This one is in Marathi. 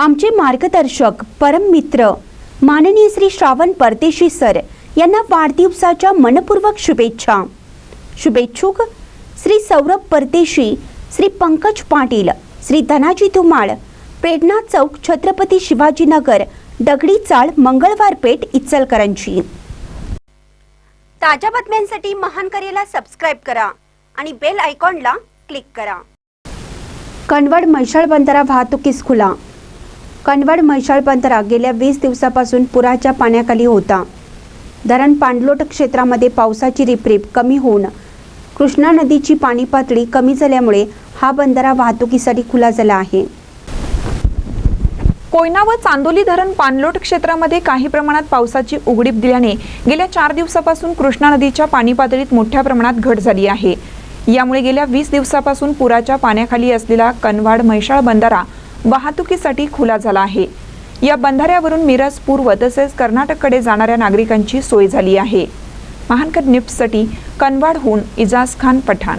आमचे मार्गदर्शक परम मित्र माननीय श्री श्रावण परदेशी सर यांना वाढदिवसाच्या मनपूर्वक शुभेच्छा. शुभेच्छुक श्री सौरभ परदेशी श्री पंकज पाटील श्री धनाजी धुमाळ प्रेरणा चौक छत्रपती शिवाजीनगर दगडी चाळ मंगळवार पेठ इचलकरंजी. ताज्या बातम्यांसाठी महान करेला सबस्क्राईब करा आणि बेल आयकॉनला क्लिक करा. कणवड म्हैसाळ बंदरा वाहतुकीस खुला कणवाड म्हैसाळ बंदरा गेल्या वीस दिवसापासून पुराच्या पाण्याखाली होता. धरण पाणलोट क्षेत्रामध्ये पावसाची रिपरिप कमी होऊन कृष्णा नदीची पाणी पातळी कमी झाल्यामुळे हा बंदरा वाहतुकीसाठी खुला झाला आहे. कोयना व चांदोली धरण पाणलोट क्षेत्रामध्ये काही प्रमाणात पावसाची उघडीप दिल्याने गेल्या चार दिवसापासून कृष्णा नदीच्या पाणी पातळीत मोठ्या प्रमाणात घट झाली आहे. यामुळे गेल्या वीस दिवसापासून पुराच्या पाण्याखाली असलेला कनवाड म्हैसाळ बंधारा वाहतुकीसाठी खुला झाला आहे. या बंधाऱ्यावरून मिरज पूर्व तसेच कर्नाटककडे जाणाऱ्या नागरिकांची सोय झाली आहे. महानकर निफ्टसाठी कनवाडहून इजाज खान पठाण.